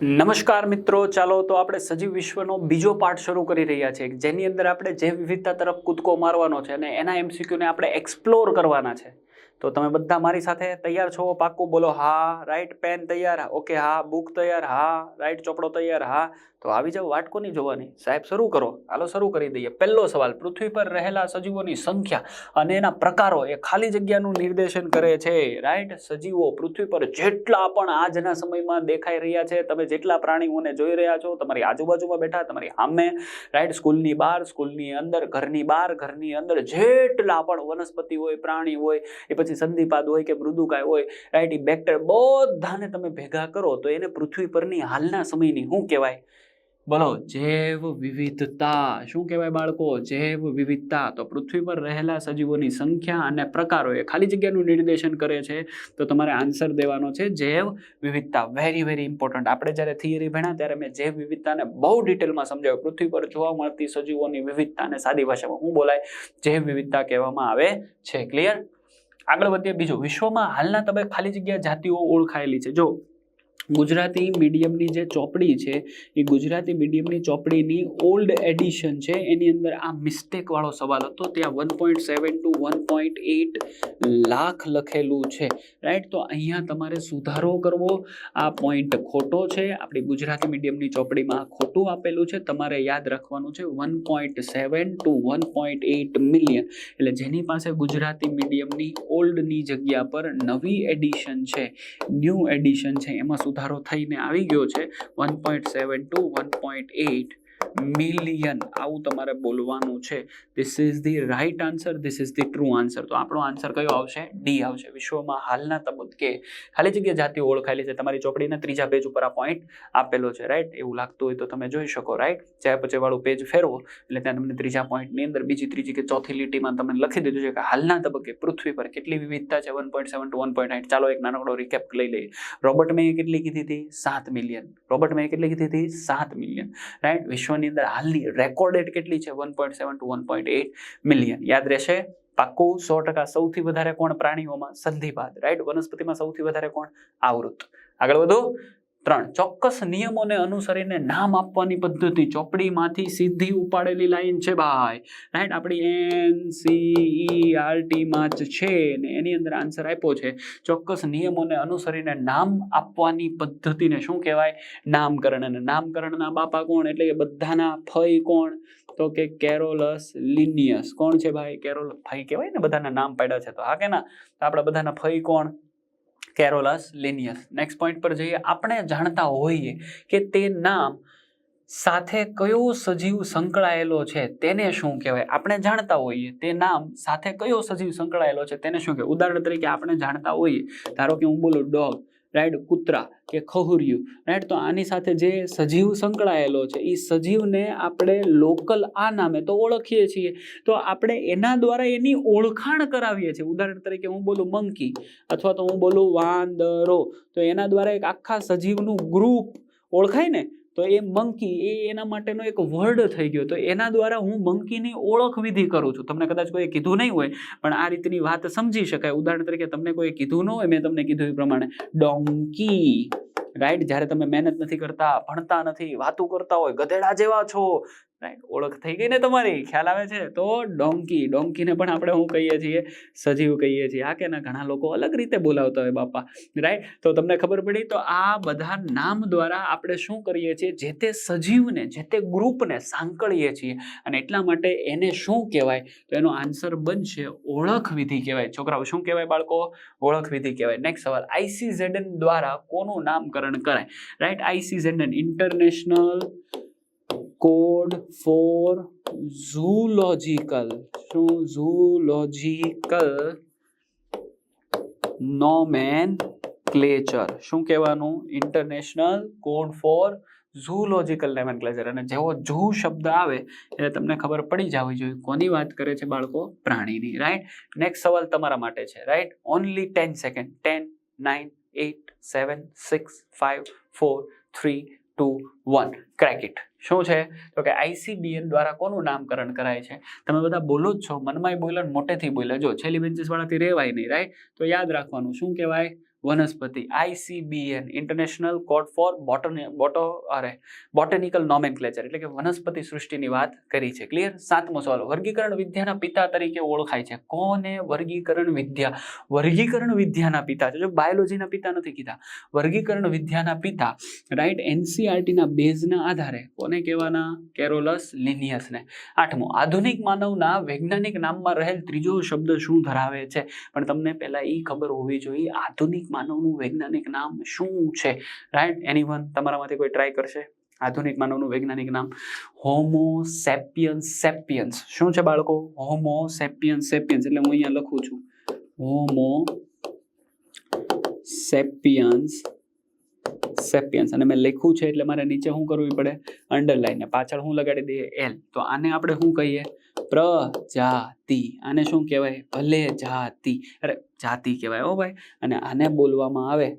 નમસ્કાર મિત્રો, ચાલો તો આપણે સજીવ વિશ્વનો બીજો પાઠ શરૂ કરી રહ્યા છીએ. જેની અંદર આપણે જૈવ વિવિધતા તરફ કૂદકો મારવાનો છે અને એના એમસીક્યુને આપણે એક્સપ્લોર કરવાના છે. તો તમે બધા મારી સાથે તૈયાર છો? પાક્કું બોલો, હા. રાઈટ પેન તૈયાર? ઓકે હા. બુક તૈયાર? હા. રાઈટ ચોપડો તૈયાર? હા. તો આવી જાવ વાટકો નહીં જોવાની. સાહેબ, શરૂ કરો. હાલો, શરૂ કરી દઈએ. પહેલો સવાલ, પૃથ્વી પર રહેલા સજીવોની સંખ્યા અને એના પ્રકારો એ ખાલી જગ્યાનું નિર્દેશન કરે છે? રાઈટ સજીવો પૃથ્વી પર જેટલા પણ આજના સમયમાં દેખાઈ રહ્યા છે, તમે જેટલા પ્રાણીઓને જોઈ રહ્યા છો, તમારી આજુબાજુમાં બેઠા, તમારી સામે. રાઈટ સ્કૂલની બહાર, સ્કૂલની અંદર, ઘરની બહાર, ઘરની અંદર જેટલા પણ વનસ્પતિ હોય, પ્રાણી હોય, એ પછી સંધિપાદ હોય કે મૃદુકાય હોય રાઈટ એ બેક્ટર બધાને તમે ભેગા કરો તો એને પૃથ્વી પરની હાલના સમયની શું કહેવાય? બોલો, જૈવ વિવિધતા. શું કહેવાય બાળકો? જૈવ વિવિધતા. તો પૃથ્વી પર રહેલા સજીવોની સંખ્યા અને પ્રકારો એ ખાલી જગ્યાનું નિર્દેશન કરે છે. તો તમારે આન્સર દેવાનો છે જૈવ વિવિધતા. વેરી વેરી ઇમ્પોર્ટન્ટ આપણે જ્યારે થિયરી ભણ્યા ત્યારે મેં જૈવ વિવિધતાને બહુ ડિટેલમાં સમજાવ્યું. પૃથ્વી પર જોવા મળતી સજીવોની વિવિધતાને સાદી ભાષામાં શું બોલાય? જૈવ વિવિધતા કહેવામાં આવે છે. ક્લિયર આગળ વધીએ બીજું વિશ્વમાં હાલના તબે ખાલી જગ્યા જાતિઓ ઓળખાયેલી છે. જો ગુજરાતી મીડિયમની જે ચોપડી છે, એ ગુજરાતી મીડિયમની ચોપડીની ઓલ્ડ એડિશન છે. એની અંદર આ મિસ્ટેકવાળો સવાલ હતો. ત્યાં one point seven two one point eight lakh લખેલું છે. રાઈટ તો અહીંયા તમારે સુધારો કરવો. આ પોઈન્ટ ખોટો છે. આપણી ગુજરાતી મીડિયમની ચોપડીમાં ખોટું આપેલું છે. તમારે યાદ રાખવાનું છે. One point seven two one point eight million એટલે જેની પાસે ગુજરાતી મીડિયમની ઓલ્ડની જગ્યા પર નવી એડિશન છે ન્યૂ એડિશન છે, એમાં સુધારો થઈને આવી ગયો છે. One point seven two one point eight million આવું તમારે બોલવાનું છે. This is the right answer this is the true answer તો આપણો આન્સર કયો આવશે? ડી આવશે. વિશ્વમાં હાલના તબક્કે ખાલી જગ્યા જાતિ ઓળખાયેલી છે. તમારી ચોપડીના ત્રીજા પેજ ઉપર આ પોઈન્ટ આપેલો છે રાઈટ એવું લાગતું હોય તો તમે જોઈ શકો રાઈટ જ્યાં પછી વાળું પેજ ફેરવો, એટલે ત્યાં તમને ત્રીજા પોઈન્ટની અંદર બીજી ત્રીજી કે ચોથી લીટીમાં તમને લખી દીધું છે કે હાલના તબક્કે પૃથ્વી પર કેટલી વિવિધતા છે? One point seven two one point eight ચાલો એક નાનકડો રિકેપ લઈ લઈએ. રોબર્ટ મેએ કેટલી કીધી હતી? સાત મિલિયન રોબર્ટ મેએ કેટલી કીધી હતી? સાત મિલિયન રાઈટ વિશ્વની અંદર હાલની રેકોર્ડેડ કેટલી છે? One point seven two one point eight million યાદ રહેશે? પાક્કું સો ટકા સૌથી વધારે કોણ પ્રાણીઓમાં? સંધિપાદ રાઈટ વનસ્પતિમાં સૌથી વધારે કોણ? આવૃત. આગળ વધુ. ત્રણ, ચોક્કસ નિયમોને અનુસરીને નામ આપવાની પદ્ધતિ. ચોપડીમાંથી સીધી ઉપાડેલી લાઈન છે ભાઈ. રાઈટ આપણી એન સી ટીમાં જ છે ને એની અંદર આન્સર આપ્યો છે. ચોક્કસ નિયમોને અનુસરીને નામ આપવાની પદ્ધતિને શું કહેવાય? નામકરણ. અને નામકરણના બાપા કોણ? એટલે કે બધાના ફઈ કોણ? તો કે કેરોલસ લિનિયસ. કોણ છે ભાઈ? કેરોલ ફઈ કહેવાય ને બધાના નામ પાડ્યા છે. તો હા કે ના આપણા બધાના ફઈ કોણ? Carolus Linnaeus. નેક્સ્ટ પોઈન્ટ પર જઈએ. આપણે જાણતા હોઈએ કે તે નામ સાથે કયો સજીવ સંકળાયેલો છે, તેને શું કહેવાય? આપણે જાણતા હોઈએ તે નામ સાથે કયો સજીવ સંકળાયેલો છે, તેને શું કહેવાય? ઉદાહરણ તરીકે આપણે જાણતા હોઈએ, ધારો કે હું બોલું ડોગ. રાઈટ કૂતરા કે ખહુરિયું. રાઈટ તો આની સાથે જે સજીવ સંકળાયેલો છે એ સજીવને આપણે લોકલ આ નામે તો ઓળખીએ છીએ. તો આપણે એના દ્વારા એની ઓળખાણ કરાવીએ છીએ. ઉદાહરણ તરીકે હું બોલું મંકી અથવા તો હું બોલું વાંદરો. તો એના દ્વારા એક આખા સજીવનું ગ્રુપ ઓળખાય ને તો એ મંકી એ એના માટેનો એક વર્ડ થઈ ગયો. તો એના દ્વારા હું મંકીની ઓળખ વિધિ કરું છું. તમને કદાચ કોઈ કીધું નહીં હોય, પણ આ રીતની વાત સમજી શકાય. ઉદાહરણ તરીકે, તમને કોઈ કીધું ન હોય, મેં તમને કીધું એ પ્રમાણે ડોંકી રાઈટ જ્યારે તમે મહેનત નથી કરતા, ભણતા નથી, વાતું કરતા હોય, ગધેડા જેવા છો રાઈટ ઓળખ થઈ ગઈ ને તમારી? ખ્યાલ આવે છે? તો ડોંકી ડોંકીને પણ આપણે શું કહીએ છીએ? સજીવ કહીએ છીએ. આ કે ના? ઘણા લોકો અલગ રીતે બોલાવતા હોય બાપા. રાઈટ તો તમને ખબર પડી? તો આ બધા નામ દ્વારા આપણે શું કરીએ છીએ? જે તે સજીવને, જે તે ગ્રુપને સાંકળીએ છીએ. અને એટલા માટે એને શું કહેવાય? તો એનો આન્સર બનશે ઓળખ વિધિ કહેવાય. છોકરાઓ, શું કહેવાય બાળકો? ઓળખ વિધિ કહેવાય. નેક્સ્ટ સવાલ. આઈસીઝેડન દ્વારા કોનું નામકરણ કરાય? Right I C Z N international code for zoological શું ઝૂલોજિકલ નોમેન ક્લેચર શું કહેવાનું? International code for zoological nomenclature અને જેવો ઝૂ શબ્દ આવે એટલે તમને ખબર પડી જવી જોઈએ. કોની વાત કરે છે બાળકો? પ્રાણીની. રાઈટ નેક્સ્ટ સવાલ તમારા માટે છે. Right only ten second ten nine eight seven six five four three two one crack it શું છે? તો કે આઈસીબીએન દ્વારા કોનું નામકરણ કરાય છે? તમે બધા બોલો જ છો. મનમાંય બોલો ને મોટેથી બોલે જો છેલ્લી બેન્ચીસ વાળાથી રહેવાય નહીં રાઈટ તો યાદ રાખવાનું. શું કહેવાય? વનસ્પતિ ICBN international code for botany બોટો અરે બોટેનિકલ નોમેનક્લેચર એટલે કે વનસ્પતિ સૃષ્ટિની વાત કરી છે. ક્લિયર સાતમો સવાલ. વર્ગીકરણ વિદ્યાના પિતા તરીકે ઓળખાય છે. કોને વર્ગીકરણ વિદ્યા? વર્ગીકરણ વિદ્યાના પિતા જો બાયોલોજીના પિતા નથી કીધા. વર્ગીકરણ વિદ્યાના પિતા રાઈટ એનસીઆરટીના બેઝના આધારે કોને કહેવાના? કેરોલસ લિનિયસને આઠમો, આધુનિક માનવના વૈજ્ઞાનિક નામમાં રહેલ ત્રીજો શબ્દ શું ધરાવે છે? પણ તમને પહેલાં એ ખબર હોવી જોઈએ. આધુનિક માનવનું વૈજ્ઞાનિક નામ શું છે? રાઈટ એનીવન તમારામાંથી કોઈ ટ્રાય કરશે? આધુનિક માનવનું વૈજ્ઞાનિક નામ હોમો સેપિયન્સ સેપિયન્સ શું છે બાળકો? હોમો સેપિયન્સ સેપિયન્સ એટલે હું અહીંયા લખું છું. હોમો સેપિયન્સ સેપિયન્સ અને મેં લખ્યું છે એટલે મારે નીચે શું કરવું પડે? અંડરલાઈન પાછળ હું લગાડી દઈએ એલ તો આને આપણે શું કહીએ? પ્રજાતિ. આને શું કહેવાય? ભલે જાતિ. અરે, જાતિ કહેવાય હો ભાઈ. અને આને બોલવામાં આવે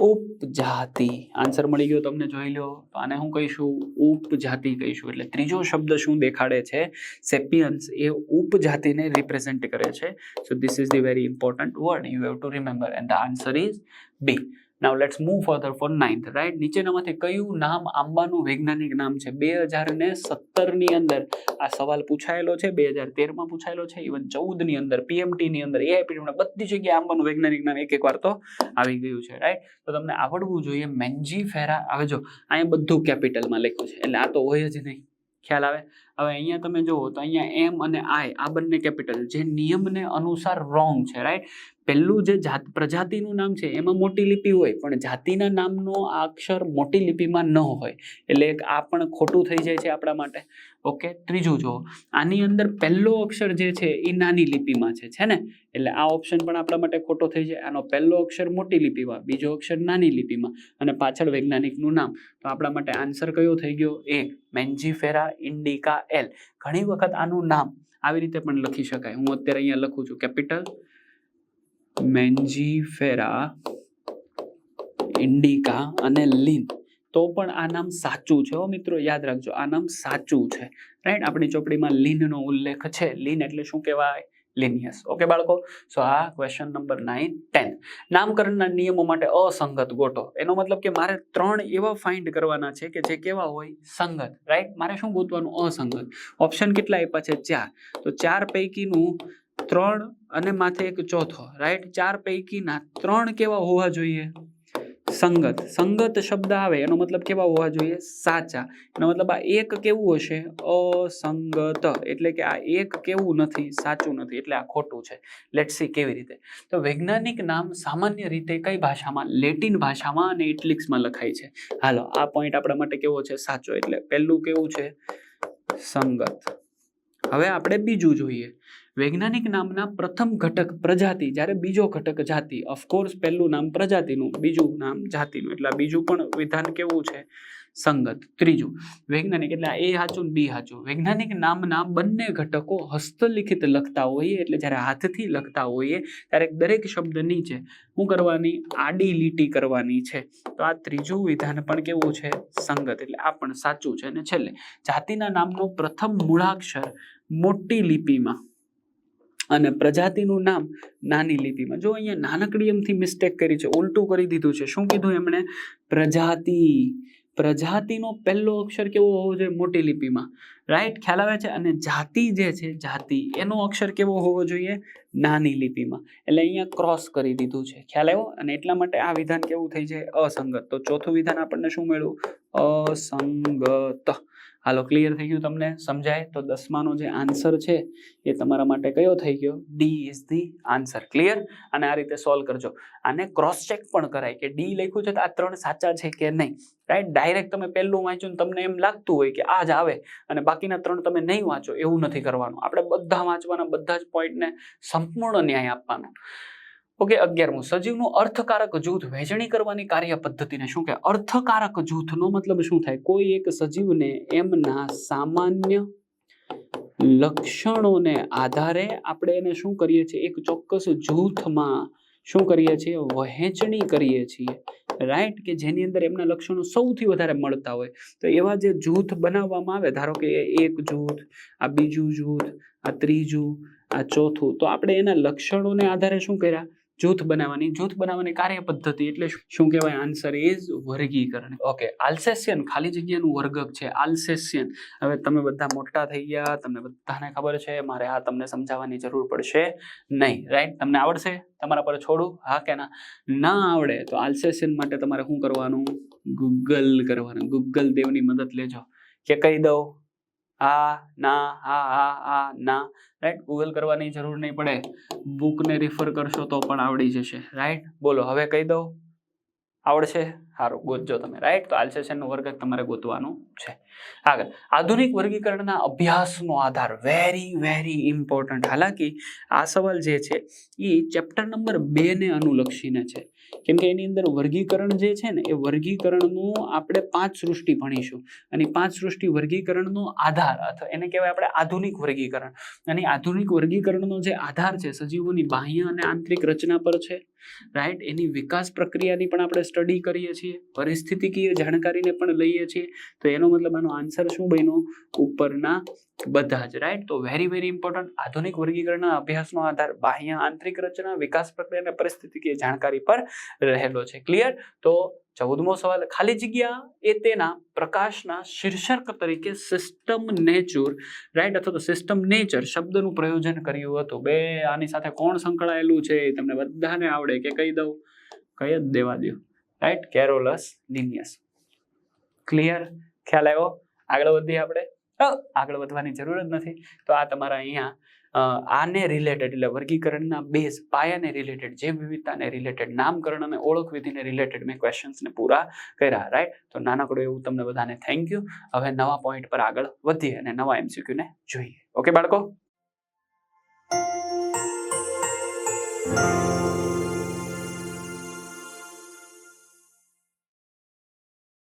ઉપજાતિ. આન્સર મળી ગયો તમને, જોઈ લો. તો આને હું કહીશું ઉપજાતિ કહીશું. એટલે ત્રીજો શબ્દ શું દેખાડે છે? સેપિયન્સ એ ઉપજાતિને રિપ્રેઝેન્ટ કરે છે. So this is the very important word you have to remember and the answer is B now let's move further for ninth right નીચેનામાંથી કયું નામ આંબાનું વૈજ્ઞાનિક નામ છે? બે હજાર ને સત્તરની અંદર આ સવાલ પૂછાયેલો છે, બે હજાર તેરમાં પૂછાયેલો છે ઇવન ચૌદની અંદર પીએમટી ની અંદર એઆઈપીટીમાં બધી જગ્યાએ આંબાનું વૈજ્ઞાનિક નામ એક એક વાર તો આવી ગયું છે રાઈટ તો તમને આવડવું જોઈએ મેન્જી ફેરા હવે જો, અહીંયા બધું કેપિટલમાં લખ્યું છે, એટલે આ તો હોય જ નહીં, ખ્યાલ આવે? હવે અહીંયા તમે જુઓ તો અહીંયા એમ અને આઈ આ બંને કેપિટલ જે નિયમને અનુસાર રોંગ છે રાઈટ પહેલું જે જાત, પ્રજાતિનું નામ છે, એમાં મોટી લિપિ હોય, પણ જાતિના નામનો આ અક્ષર મોટી લિપિમાં ન હોય, એટલે આ પણ ખોટું થઈ જાય છે આપણા માટે. ઓકે ત્રીજું જુઓ, આની અંદર પહેલો અક્ષર જે છે, એ નાની લિપિમાં છે છે ને? એટલે આ ઓપ્શન પણ આપણા માટે ખોટો થઈ જાય. આનો પહેલો અક્ષર મોટી લિપિમાં, બીજો અક્ષર નાની લિપિમાં, અને પાછળ વૈજ્ઞાનિકનું નામ. તો આપણા માટે આન્સર કયો થઈ ગયો? એ મેન્જીફેરા ઇન્ડિકા એલ ઘણી વખત આનું નામ આવી રીતે પણ લખી શકાય. હું અત્યારે અહીંયા લખું છું. કેપિટલ મેન્જીફેરા ઇન્ડિકા અને લીન. તો પણ આ નામ સાચું છે હો મિત્રો. યાદ રાખજો, આ નામ સાચું છે. રાઈટ? આપણી ચોપડીમાં લીનનો ઉલ્લેખ છે. લીન એટલે શું કહેવાય? લિનિયસ ઓકે બાળકો? સો આ ક્વેશ્ચન નંબર નાઇન ટેન નામકરણના નિયમો માટે અસંગત ગોટો એનો મતલબ કે મારે ત્રણ એવા ફાઇન્ડ કરવાના છે કે જે કેવા હોય? સંગત રાઈટ મારે શું ગોતવાનું? અસંગત. ઓપ્શન કેટલા આપ્યા છે? ચાર. તો ચાર પૈકીનું ત્રણ અને માથે એક ચોથો રાઈટ ચાર પૈકીના ત્રણ કેવા હોવા જોઈએ? સંગત. સંગત શબ્દ આવે, એનો મતલબ કેવા હોવા જોઈએ? સાચા. એનો મતલબ આ એક કેવું હશે? અસંગત. એટલે કે આ એક કેવું નથી, સાચું નથી, એટલે આ ખોટું છે. લેટ્સ સી કેવી રીતે. તો વૈજ્ઞાનિક નામ સામાન્ય રીતે કઈ ભાષામાં? લેટિન ભાષામાં અને ઇટલિક્સમાં લખાય છે. હાલો, આ પોઈન્ટ આપણા માટે કેવો છે? સાચો. એટલે પહેલું કેવું છે? સંગત. હવે આપણે બીજું જોઈએ. વૈજ્ઞાનિક નામના પ્રથમ ઘટક પ્રજાતિ જ્યારે બીજો ઘટક જાતિ. ઓફકોર્સ પહેલું નામ પ્રજાતિનું, બીજું નામ જાતિનું. એટલે બીજું પણ વિધાન કેવું છે? સંગત. ત્રીજું, વૈજ્ઞાનિક એટલે એ હાચું બી હાચું. વૈજ્ઞાનિક નામના બંને ઘટકો હસ્તલિખિત લખતા હોઈએ એટલે જ્યારે હાથથી લખતા હોઈએ ત્યારે દરેક શબ્દ નીચે શું કરવાની? આડી લીટી કરવાની છે. તો આ ત્રીજું વિધાન પણ કેવું છે? સંગત. એટલે આ પણ સાચું છે. અને છેલ્લે, જાતિના નામનો પ્રથમ મૂળાક્ષર મોટી લિપિમાં. અને પ્રજાતિનું નામ નાની લિપિમાં. જો અહીંયા નાનકડી એમથી મિસ્ટેક કરી છે, ઉલટું કરી દીધું છે, શું કીધું એમણે? પ્રજાતિ. પ્રજાતિનો પહેલો અક્ષર કેવો હોવો જોઈએ? મોટી લિપિમાં. રાઈટ ખ્યાલ આવે છે? અને જાતિ જે છે, જાતિ, એનો અક્ષર કેવો હોવો જોઈએ? નાની લિપિમાં. એટલે અહીંયા ક્રોસ કરી દીધું છે. ખ્યાલ આવ્યો? અને એટલા માટે આ વિધાન કેવું થઈ જાય? અસંગત. તો ચોથું વિધાન આપણને શું મળ્યું? અસંગત. હાલો ક્લિયર થઈ ગયું તમને? સમજાય? તો દસમાનો જે આન્સર છે, એ તમારા માટે કયો થઈ ગયો? D is the answer clear અને આ રીતે સોલ્વ કરજો. આને ક્રોસ ચેક પણ કરાય કે ડી લખ્યું છે તો આ ત્રણ સાચા છે કે નહીં? રાઈટ ડાયરેક્ટ તમે પહેલું વાંચ્યું ને તમને એમ લાગતું હોય કે આ જ આવે અને બાકીના ત્રણ તમે નહીં વાંચો, એવું નથી કરવાનું. આપણે બધા વાંચવાના, બધા જ પોઈન્ટને સંપૂર્ણ ન્યાય આપવાનો. ઓકે, અગિયારમું. સજીવનું અર્થકારક જૂથ વહેંચણી કરવાની કાર્ય પદ્ધતિને શું કહે અર્થકારક જૂથનો મતલબ શું થાય? કોઈ એક સજીવને એમના સામાન્ય લક્ષણોને આધારે આપણે એને શું કરીએ છીએ? એક ચોક્કસ જૂથમાં શું કરીએ છીએ? વહેંચણી કરીએ છીએ. રાઈટ કે જેની અંદર એમના લક્ષણો સૌથી વધારે મળતા હોય. તો એવા જે જૂથ બનાવવામાં આવે, ધારો કે એક જૂથ, આ બીજું જૂથ, આ ત્રીજું, આ ચોથું, તો આપણે એના લક્ષણોને આધારે શું કર્યા? જૂથ બનાવવાની જૂથ બનાવવાની કાર્ય પદ્ધતિ એટલે શું- કહેવાય? આન્સર ઇઝ વર્ગીકરણ. ઓકે આલ્સેશિયન ખાલી જગ્યાનું વર્ગક છે આલ્સેશિયન હવે તમે બધા મોટા થઈ ગયા, તમને બધાને ખબર છે, મારે આ તમને સમજાવવાની જરૂર પડશે નહીં. રાઈટ તમને આવડશે? તમારા પર છોડું? હા કે ના? ના આવડે. તો આલ્સેશિયન માટે તમારે શું કરવાનું? ગૂગલ કરવાનું. ગૂગલ દેવની મદદ લેજો. કે કહી દઉં? આ ના, હા હા આ, ના. રાઈટ ગૂગલ કરવાની જરૂર નહીં પડે. બુકને રિફર કરશો તો પણ આવડી જશે. રાઈટ બોલો, હવે કહી દઉં. આવડશે? સારું ગોતજો તમે. રાઈટ તો આલ્સેશનનું વર્ગ તમારે ગોતવાનું છે. આગળ. આધુનિક વર્ગીકરણના અભ્યાસનો આધાર. વેરી વેરી ઇમ્પોર્ટન્ટ હાલાકી, આ સવાલ જે છે એ ચેપ્ટર નંબર બેને અનુલક્ષીને છે. કેમ કે એની અંદર વર્ગીકરણ જે છે ને, એ વર્ગીકરણનું આપણે પાંચ સૃષ્ટિ ભણીશું. અને પાંચ સૃષ્ટિ વર્ગીકરણનો આધાર, અથવા એને કહેવાય આપણે આધુનિક વર્ગીકરણ. અને આધુનિક વર્ગીકરણનો જે આધાર છે, સજીવોની બાહ્ય અને આંતરિક રચના પર છે રાઈટ એની વિકાસ પ્રક્રિયાની પણ આપણે સ્ટડી કરીએ છીએ, પરિસ્થિતિકીય જાણકારીને પણ લઈએ છીએ. તો એનો મતલબ આનો આન્સર શું બન્યો? ઉપરના બધા જ રાઈટ તો વેરી વેરી ઇમ્પોર્ટન્ટ આધુનિક વર્ગીકરણના અભ્યાસનો આધાર બાહ્ય આંતરિક રચના, વિકાસ પ્રક્રિયા અને પરિસ્થિતિકીય જાણકારી પર રહેલો છે. ક્લિયર તો ચૌદમો સવાલ, ખાલી જગ્યા એ તેના પ્રકાશના શીર્ષક તરીકે સિસ્ટમ નેચર રાઈટ અથવા તો સિસ્ટમ નેચર શબ્દનું પ્રયોજન કર્યું હતું. બે, આની સાથે કોણ સંકળાયેલું છે એ તમને બધાને આવડે કે કહી દઉં? કહી જ દેવા દો રાઈટ કેરોલસ લિનિયસ ક્લિયર ખ્યાલ આવ્યો? આગળ વધીએ આપણે. આગળ વધવાની જરૂર જ નથી. તો આ તમારા અહીંયા આને રિલેટેડ એટલે વર્ગીકરણના બેઝ પાયાને રિલેટેડ જે વિવિધતાને રિલેટેડ નામકરણ અને ઓળખ વિધિને રિલેટેડ મેં ક્વેશ્ચન્સને પૂરા કર્યા રાઈટ તો નાનકડું એવું તમને બધાને થેન્ક યુ હવે નવા પોઈન્ટ પર આગળ વધીએ અને નવા એમસીક્યુને જોઈએ. ઓકે બાળકો?